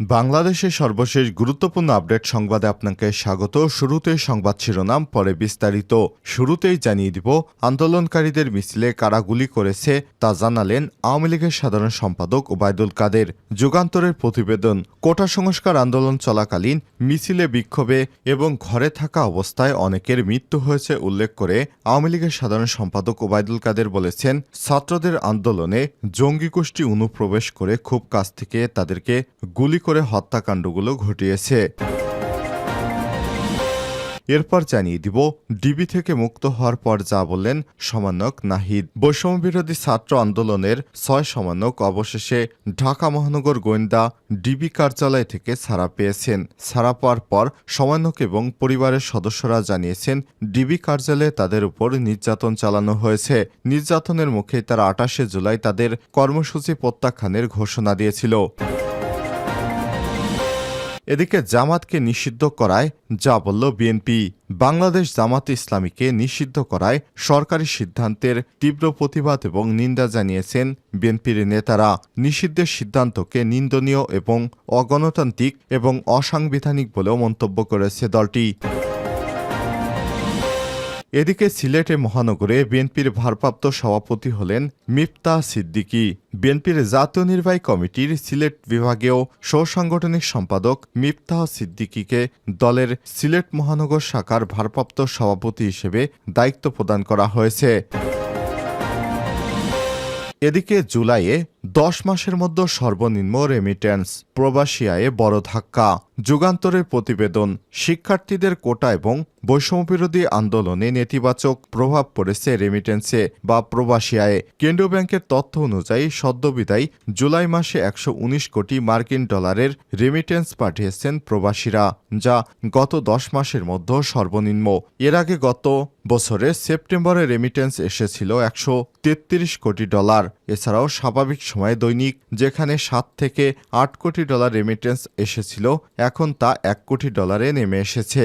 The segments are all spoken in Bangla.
বাংলাদেশের সর্বশেষ গুরুত্বপূর্ণ আপডেট সংবাদে আপনাকে স্বাগত। শুরুতেই সংবাদ শিরোনাম, পরে বিস্তারিত। শুরুতেই জানিয়ে দিব, আন্দোলনকারীদের মিছিলে কারা গুলি করেছে তা জানালেন আওয়ামী লীগের সাধারণ সম্পাদক ওবায়দুল কাদের। যুগান্তরের প্রতিবেদন, কোটা সংস্কার আন্দোলন চলাকালীন মিছিলে বিক্ষোভে এবং ঘরে থাকা অবস্থায় অনেকের মৃত্যু হয়েছে উল্লেখ করে আওয়ামী লীগের সাধারণ সম্পাদক ওবায়দুল কাদের বলেছেন, ছাত্রদের আন্দোলনে জঙ্গি গোষ্ঠী অনুপ্রবেশ করে খুব কাছ থেকে তাদেরকে গুলি করে হত্যাকাণ্ডগুলো ঘটিয়েছে। এরপর জানিয়ে দিব, ডিবি থেকে মুক্ত হওয়ার পর যা বললেন সমন্বয়ক নাহিদ। বৈষম্যবিরোধী ছাত্র আন্দোলনের ছয় সমন্বয়ক অবশেষে ঢাকা মহানগর গোয়েন্দা ডিবি কার্যালয় থেকে ছাড়া পেয়েছেন। ছাড়া পাওয়ার পর সমন্বয়ক এবং পরিবারের সদস্যরা জানিয়েছেন, ডিবি কার্যালয়ে তাদের উপর নির্যাতন চালানো হয়েছে। নির্যাতনের মুখে তারা আটাশে জুলাই তাদের কর্মসূচি প্রত্যাখ্যানের ঘোষণা দিয়েছিল। এদিকে জামাতকে নিষিদ্ধ করায় যা বলল বিএনপি। বাংলাদেশ জামাত ইসলামীকে নিষিদ্ধ করায় সরকারি সিদ্ধান্তের তীব্র প্রতিবাদ এবং নিন্দা জানিয়েছেন বিএনপির নেতারা। নিষিদ্ধের সিদ্ধান্তকে নিন্দনীয় এবং অগণতান্ত্রিক এবং অসাংবিধানিক বলেও মন্তব্য করেছে দলটি। এদিকে সিলেটে মহানগরে বিএনপির ভারপ্রাপ্ত সভাপতি হলেন মিফতা সিদ্দিকী। বিএনপির জাতীয় নির্বাহী কমিটির সিলেট বিভাগীয় সহসাংগঠনিক সম্পাদক মিফতাহ সিদ্দিকীকে দলের সিলেট মহানগর শাখার ভারপ্রাপ্ত সভাপতি হিসেবে দায়িত্ব প্রদান করা হয়েছে। এদিকে জুলাইয়ে দশ মাসের মধ্যে সর্বনিম্ন রেমিটেন্স প্রবাসী আয়ে বড় ধাক্কা। যুগান্তরের প্রতিবেদন, শিক্ষার্থীদের কোটা এবং বৈষম্যবিরোধী আন্দোলনে নেতিবাচক প্রভাব পড়েছে রেমিটেন্সে বা প্রবাসী আয়ে কেন্দ্রীয় ব্যাংকের তথ্য অনুযায়ী সদ্যবিদায়ী জুলাই মাসে একশো উনিশ কোটি মার্কিন ডলারের রেমিটেন্স পাঠিয়েছেন প্রবাসীরা, যা গত দশ মাসের মধ্যে সর্বনিম্ন। এর আগে গত বছরে সেপ্টেম্বরে রেমিটেন্স এসেছিল একশো তেত্রিশ কোটি ডলার। এছাড়াও স্বাভাবিক সময়ে দৈনিক, যেখানে সাত থেকে আট কোটি ডলার রেমিটেন্স এসেছিল, এখন তা এক কোটি ডলারে নেমে এসেছে।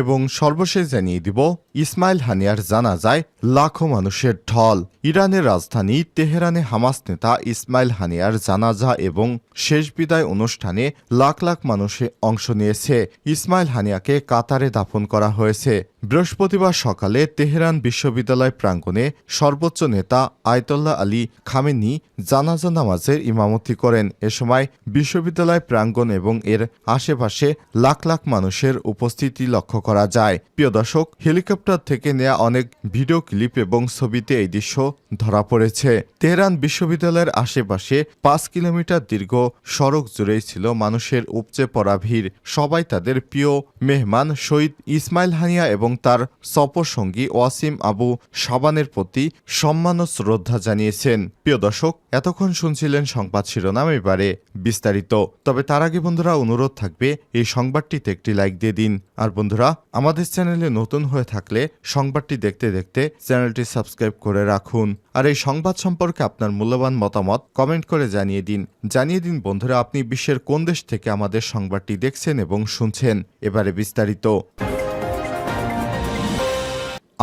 এবং সর্বশেষ জানিয়ে দিব ইসমাইল হানিয়ার জানা যায়, লাখো মানুষের ঢল। ইরানের রাজধানী তেহরানে হামাস নেতা ইসমাইল হানিয়ার জানাজা এবং শেষ বিদায় অনুষ্ঠানে লাখ লাখ মানুষে অংশ নিয়েছে। ইসমাইল হানিয়াকে কাতারে দাফন করা হয়েছে। বৃহস্পতিবার সকালে তেহরান বিশ্ববিদ্যালয় প্রাঙ্গণে সর্বোচ্চ নেতা আয়তল্লাহ আলী খামেনি জানাজা নামাজের ইমামতি করেন। এ সময় বিশ্ববিদ্যালয় প্রাঙ্গণ এবং এর আশেপাশে লাখ লাখ মানুষের উপস্থিতি লক্ষ্য করা যায়। প্রিয় দর্শক, হেলিকপ্টার থেকে নেওয়া অনেক ভিডিও ক্লিপ এবং ছবিতে এই দৃশ্য ধরা পড়েছে। তেহরান বিশ্ববিদ্যালয়ের আশেপাশে পাঁচ কিলোমিটার দীর্ঘ সড়ক জুড়েই ছিল মানুষের উপচে পড়া ভিড়। সবাই তাদের প্রিয় মেহমান শহীদ ইসমাইল হানিয়া এবং তার সপরসঙ্গী ওয়াসিম আবু সাবানের প্রতি সম্মান ও শ্রদ্ধা জানিয়েছেন। প্রিয় দর্শক, এতক্ষণ শুনছিলেন সংবাদ শিরোনাম এবারে বিস্তারিত। তবে তার আগে বন্ধুরা, অনুরোধ থাকবে এই সংবাদটিতে একটি লাইক দিয়ে দিন। আর বন্ধুরা, আমাদের চ্যানেলে নতুন হয়ে থাকলে সংবাদটি দেখতে দেখতে চ্যানেলটি সাবস্ক্রাইব করে রাখুন। আর এই সংবাদ সম্পর্কে আপনার মূল্যবান মতামত কমেন্ট করে জানিয়ে দিন। জানিয়ে দিন, বন্ধুরা, আপনি বিশ্বের কোন দেশ থেকে আমাদের সংবাদটি দেখছেন এবং শুনছেন। এবারে বিস্তারিত।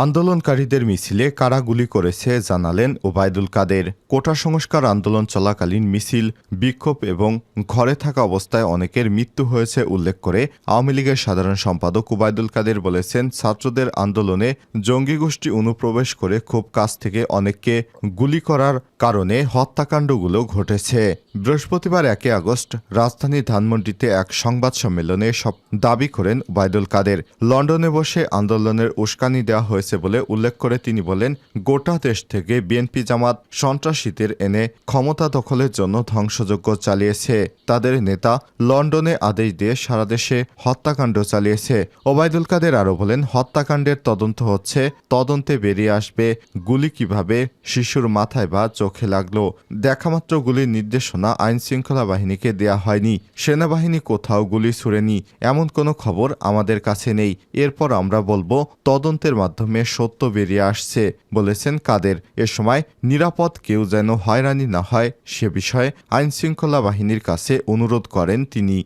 আন্দোলনকারীদের মিছিলে কারা গুলি করেছে জানালেন ওবায়দুল কাদের। কোটা সংস্কার আন্দোলন চলাকালীন মিছিল, বিক্ষোভ এবং ঘরে থাকা অবস্থায় অনেকের মৃত্যু হয়েছে উল্লেখ করে আওয়ামী লীগের সাধারণ সম্পাদক ওবায়দুল কাদের বলেছেন, ছাত্রদের আন্দোলনে জঙ্গি গোষ্ঠী অনুপ্রবেশ করে খুব কাছ থেকে অনেককে গুলি করার কারণে হত্যাকাণ্ডগুলো ঘটেছে। বৃহস্পতিবার একে আগস্ট রাজধানী ধানমন্ডিতে এক সংবাদ সম্মেলনে সব দাবি করেন ওবায়দুল কাদের। লন্ডনে বসে আন্দোলনের উস্কানি দেওয়া হয়েছে বলে উল্লেখ করে তিনি বলেন, গোটা দেশ থেকে বিএনপি জামাত সন্ত্রাসীদের এনে ক্ষমতা দখলের জন্য ধ্বংসযজ্ঞ চালিয়েছে। তাদের নেতা লন্ডনে আদেশ দিয়ে সারা দেশে হত্যাকাণ্ড চালিয়েছে। ওবায়দুল কাদের আরও বলেন, হত্যাকাণ্ডের তদন্ত হচ্ছে, তদন্তে বেরিয়ে আসবে, গুলি কীভাবে, শিশুর মাথায় বা চোখে লাগল। দেখামাত্র গুলির নির্দেশনা আইন শৃঙ্খলা বাহিনীকে দেয়া হয়নি। সেনাবাহিনী কোথাও গুলি ছুড়েনি, এমন কোনো খবর আমাদের কাছে নেই। এরপর আমরা বলব, তদন্তের মাধ্যমে সত্য বেরিয়ে আসছে, বলেছেন কাদের। এ সময় নিরাপদ কেউ যেন হয়রানি না হয়, সে বিষয়ে আইনশৃঙ্খলা বাহিনীর কাছে অনুরোধ করেন তিনি।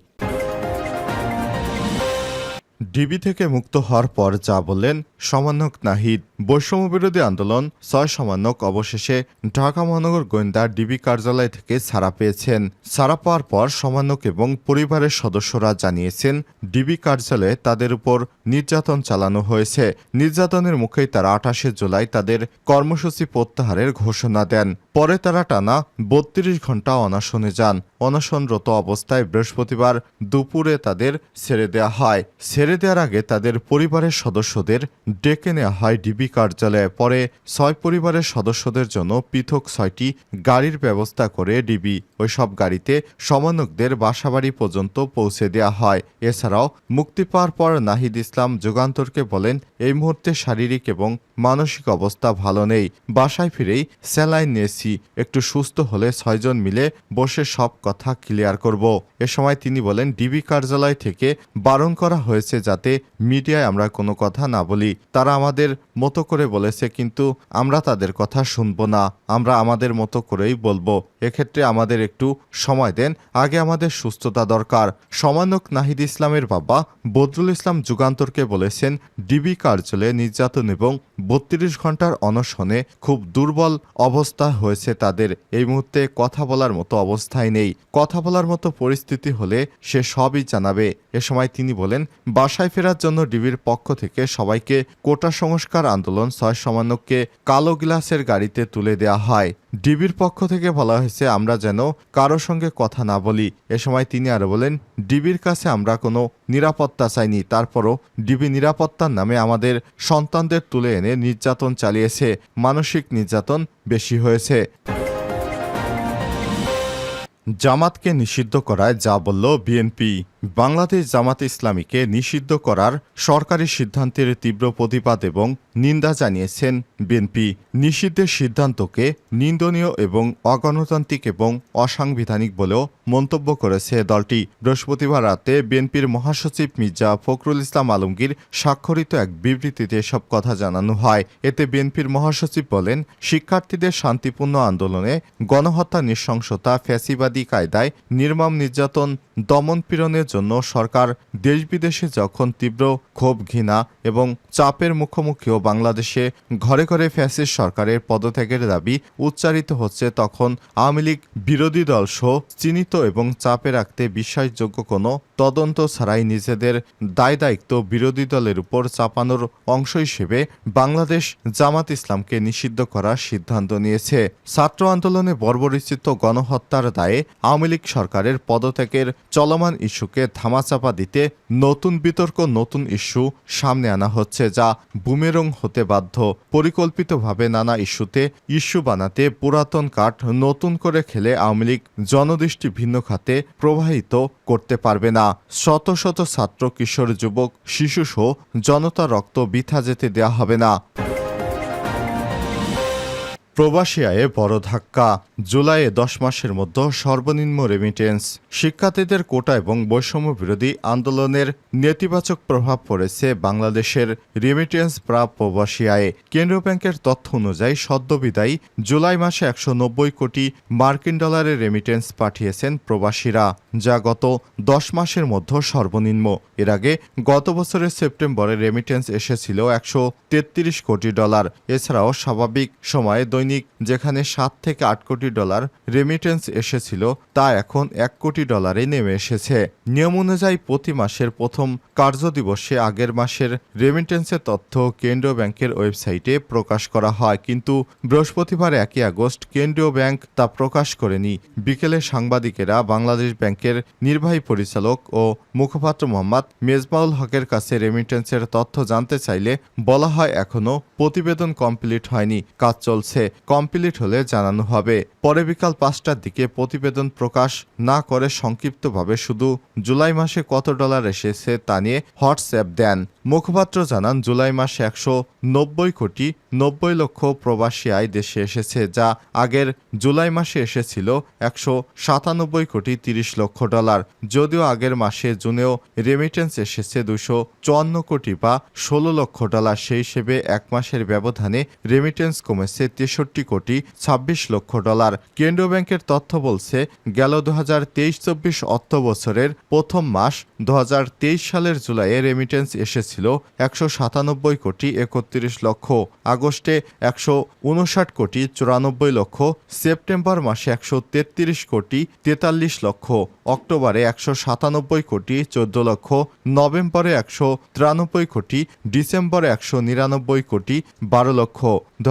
ডিবি থেকে মুক্ত হওয়ার পর যা বললেন সমন্বয়ক নাহিদ। বৈষম্য বিরোধী আন্দোলন ছয় সমন্বয়ক অবশেষে ঢাকা মহানগর গোয়েন্দা ডিবি কার্যালয় থেকে ছাড়া পেয়েছেন। ছাড়া পাওয়ার পর সমানক এবং পরিবারের সদস্যরা জানিয়েছেন, ডিবি কার্যালয়ে তাদের উপর নির্যাতন চালানো হয়েছে। নির্যাতনের মুখেই তারা আঠাশে জুলাই তাদের কর্মসূচি প্রত্যাহারের ঘোষণা দেন। পরে তারা টানা বত্রিশ ঘণ্টা অনশনে যান। অনশনরত অবস্থায় বৃহস্পতিবার দুপুরে তাদের ছেড়ে দেওয়া হয়। ছেড়ে দেওয়ার আগে তাদের পরিবারের সদস্যদের ডেকে নেওয়া হয় ডিবি কার্যালয়ে। পরে ছয় পরিবারের সদস্যদের জন্য পৃথক ছয়টি গাড়ির ব্যবস্থা করে ডিবি। ওই সব গাড়িতে সমন্বয়কদের বাসাবাড়ি পর্যন্ত পৌঁছে দেওয়া হয়। এছাড়াও মুক্তি পাওয়ার পর নাহিদ ইসলাম যুগান্তরকে বলেন এই মুহূর্তে শারীরিক এবং মানসিক অবস্থা ভালো নেই। বাসায় ফিরেই স্যালাইন নিয়েছি। একটু সুস্থ হলে ছয়জন মিলে বসে সব কথা ক্লিয়ার করব। এ সময় তিনি বলেন, ডিবি কার্যালয় থেকে বারণ করা হয়েছে যাতে মিডিয়ায় আমরা কোনো কথা না বলি। তারা আমাদের মতো করে বলেছে, কিন্তু আমরা তাদের কথা শুনব না। আমরা আমাদের মতো করেই বলব। এক্ষেত্রে আমাদের একটু সময় দেন। আগে আমাদের সুস্থতা দরকার। সমানক নাহিদ ইসলামের বাবা বদরুল ইসলাম যুগান্তরকে বলেছেন, ডিবি কার্যালয়ে নির্যাতন এবং বত্রিশ ঘণ্টার অনশনে খুব দুর্বল অবস্থা হয়েছে তাদের। এই মুহূর্তে কথা বলার মতো অবস্থায় নেই। কথা বলার মতো পরিস্থিতি হলে সে সবই জানাবে। এ সময় তিনি বলেন, বাসায় ফেরার জন্য ডিবির পক্ষ থেকে সবাইকে কোটা সংস্কার আন্দোলন ছয় সমানককে কালো গ্লাসের গাড়িতে তুলে দেওয়া হয়। ডিবির পক্ষ থেকে বলা হয়েছে, আমরা যেন কারও সঙ্গে কথা না বলি। এ সময় তিনি আরও বলেন, ডিবির কাছে আমরা কোনো নিরাপত্তা চাইনি। তারপরও ডিবি নিরাপত্তার নামে আমাদের সন্তানদের তুলে এনে নির্যাতন চালিয়েছে। মানসিক নির্যাতন বেশি হয়েছে। জামাতকে নিষিদ্ধ করায় যা বলল বিএনপি। বাংলাদেশ জামাত ইসলামীকে নিষিদ্ধ করার সরকারি সিদ্ধান্তের তীব্র প্রতিবাদ এবং নিন্দা জানিয়েছেন বিএনপি। নিষিদ্ধের সিদ্ধান্তকে নিন্দনীয় এবং অগণতান্ত্রিক এবং অসাংবিধানিক বলেও মন্তব্য করেছে দলটি। বৃহস্পতিবার রাতে বিএনপির মহাসচিব মির্জা ফখরুল ইসলাম আলমগীর স্বাক্ষরিত এক বিবৃতিতে সব কথা জানানো হয়। এতে বিএনপির মহাসচিব বলেন, শিক্ষার্থীদের শান্তিপূর্ণ আন্দোলনে গণহত্যা নৃশংসতা, ফ্যাসিবাদী কায়দায় নির্মম নির্যাতন, দমন পীড়নের জন্য সরকার দেশ বিদেশে যখন তীব্র ক্ষোভ, ঘৃণা এবং চাপের মুখোমুখিও বাংলাদেশে ঘরে ঘরে ফ্যাসিস সরকারের পদত্যাগের দাবি উচ্চারিত হচ্ছে, তখন আওয়ামী লীগ বিরোধী দল সহ চিহ্নিত এবং চাপে রাখতে বিশ্বাসযোগ্য কোনো তদন্ত ছাড়াই নিজেদের দায় দায়িত্ব বিরোধী দলের উপর চাপানোর অংশ হিসেবে বাংলাদেশ জামাত ইসলামকে নিষিদ্ধ করার সিদ্ধান্ত নিয়েছে। ছাত্র আন্দোলনে বর্বরিচিত গণহত্যার দায়ে আওয়ামী লীগ সরকারের পদত্যাগের চলমান ইস্যুকে ধামাচাপা দিতে নতুন বিতর্ক, নতুন ইস্যু সামনে আনা হচ্ছে যা বুমেরং হতে বাধ্য। পরিকল্পিতভাবে নানা ইস্যুতে ইস্যু বানাতে পুরাতন কাঠ নতুন করে খেলে আওয়ামী লীগ জনদৃষ্টি ভিন্ন খাতে প্রবাহিত করতে পারবে না। শত শত ছাত্র, কিশোর, যুবক শিশুসহ জনতা রক্ত বৃথা যেতে দেয়া হবে না। প্রবাসী আয়ে বড় ধাক্কা। জুলাইয়ে দশ মাসের মধ্যে সর্বনিম্ন রেমিটেন্স শিক্ষার্থীদের কোটা এবং বৈষম্য বিরোধী আন্দোলনের নেতিবাচক প্রভাব পড়েছে বাংলাদেশের রেমিটেন্স প্রাপ্য আয়ে। কেন্দ্রীয় ব্যাংকের তথ্য অনুযায়ী সদ্যবিদায়ী জুলাই মাসে একশো নব্বই কোটি মার্কিন ডলারের রেমিটেন্স পাঠিয়েছেন প্রবাসীরা, যা গত দশ মাসের মধ্যে সর্বনিম্ন। এর আগে গত বছরের সেপ্টেম্বরে রেমিটেন্স এসেছিল একশো তেত্রিশ কোটি ডলার। এছাড়াও স্বাভাবিক সময়ে দৈনিক যেখানে সাত থেকে আট কোটি ডলার রেমিটেন্স এসেছিল, তা এখন এক কোটি ডলারে নেমে এসেছে। নিয়ম অনুযায়ী প্রতি মাসের প্রথম কার্যদিবসে আগের মাসের রেমিটেন্সের তথ্য কেন্দ্রীয় ব্যাংকের ওয়েবসাইটে প্রকাশ করা হয়। কিন্তু বৃহস্পতিবার একই আগস্ট কেন্দ্রীয় ব্যাংক তা প্রকাশ করেনি। বিকেলে সাংবাদিকেরা বাংলাদেশ ব্যাংকের নির্বাহী পরিচালক ও মুখপাত্র মোহাম্মদ মেজবাউল হকের কাছে রেমিটেন্সের তথ্য জানতে চাইলে বলা হয়, এখনও প্রতিবেদন কমপ্লিট হয়নি। কাজ চলছে। কমপ্লিট হলে জানানো হবে। পরে বিকাল পাঁচটার দিকে প্রতিবেদন প্রকাশ না করে সংক্ষিপ্তভাবে শুধু জুলাই মাসে কত ডলার এসেছে তা নিয়ে হোয়াটসঅ্যাপ দেন। মুখপাত্র জানান, জুলাই মাসে একশো নব্বই কোটি নব্বই লক্ষ প্রবাসী আয় দেশে এসেছে, যা আগের জুলাই মাসে এসেছিল একশো সাতানব্বই কোটি তিরিশ লক্ষ ডলার। যদিও আগের মাসে জুনেও রেমিটেন্স এসেছে দুশো চুয়ান্ন কোটি বা ষোলো লক্ষ ডলার, সেই হিসেবে এক মাসের ব্যবধানে রেমিটেন্স কমেছে তেষট্টি কোটি ছাব্বিশ লক্ষ ডলার। কেন্দ্রীয় ব্যাংকের তথ্য বলছে, গেল দু হাজার তেইশ চব্বিশ অর্থ বছরের প্রথম মাস দু হাজার তেইশ সালের জুলাইয়ে রেমিটেন্স এসেছিল একশো সাতানব্বই কোটি একত্রিশ লক্ষ। আগস্টে একশো উনষাট কোটি চুরানব্বই লক্ষ, সেপ্টেম্বর মাসে একশো তেত্রিশ কোটি তেতাল্লিশ লক্ষ, অক্টোবরে একশো সাতানব্বই কোটি চোদ্দ লক্ষ, নভেম্বরে একশো তিরানব্বই কোটি, ডিসেম্বরে একশো নিরানব্বই কোটি বারো লক্ষ দু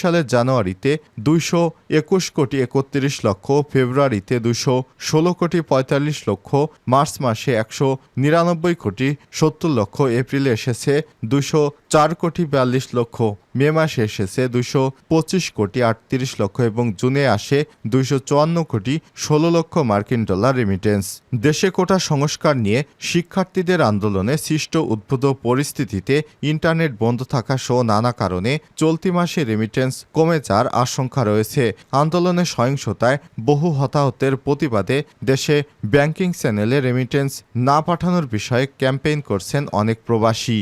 সালের জানুয়ারিতে দুইশো একুশ কোটি একত্রিশ লক্ষ, ফেব্রুয়ারিতে দুশো ষোলো কোটি পঁয়তাল্লিশ লক্ষ, মার্চ মাসে একশো নিরানব্বই কোটি সত্তর লক্ষ, এপ্রিলে এসেছে দুশো চার কোটি বিয়াল্লিশ লক্ষ। মে মাসে এসেছে দুশো পঁচিশ কোটি আটত্রিশ লক্ষ এবং জুনে আসে দুইশো চুয়ান্ন কোটি ষোলো লক্ষ মার্কিন ডলার রেমিটেন্স দেশে কোটা সংস্কার নিয়ে শিক্ষার্থীদের আন্দোলনে সৃষ্ট উদ্ভূত পরিস্থিতিতে ইন্টারনেট বন্ধ থাকা সহ নানা কারণে চলতি মাসে রেমিটেন্স কমে যাওয়ার আশঙ্কা রয়েছে। আন্দোলনে সহিংসতায় বহু হতাহতের প্রতিবাদে দেশে ব্যাংকিং চ্যানেলে রেমিটেন্স না পাঠানোর বিষয়ে ক্যাম্পেইন করছেন অনেক প্রবাসী।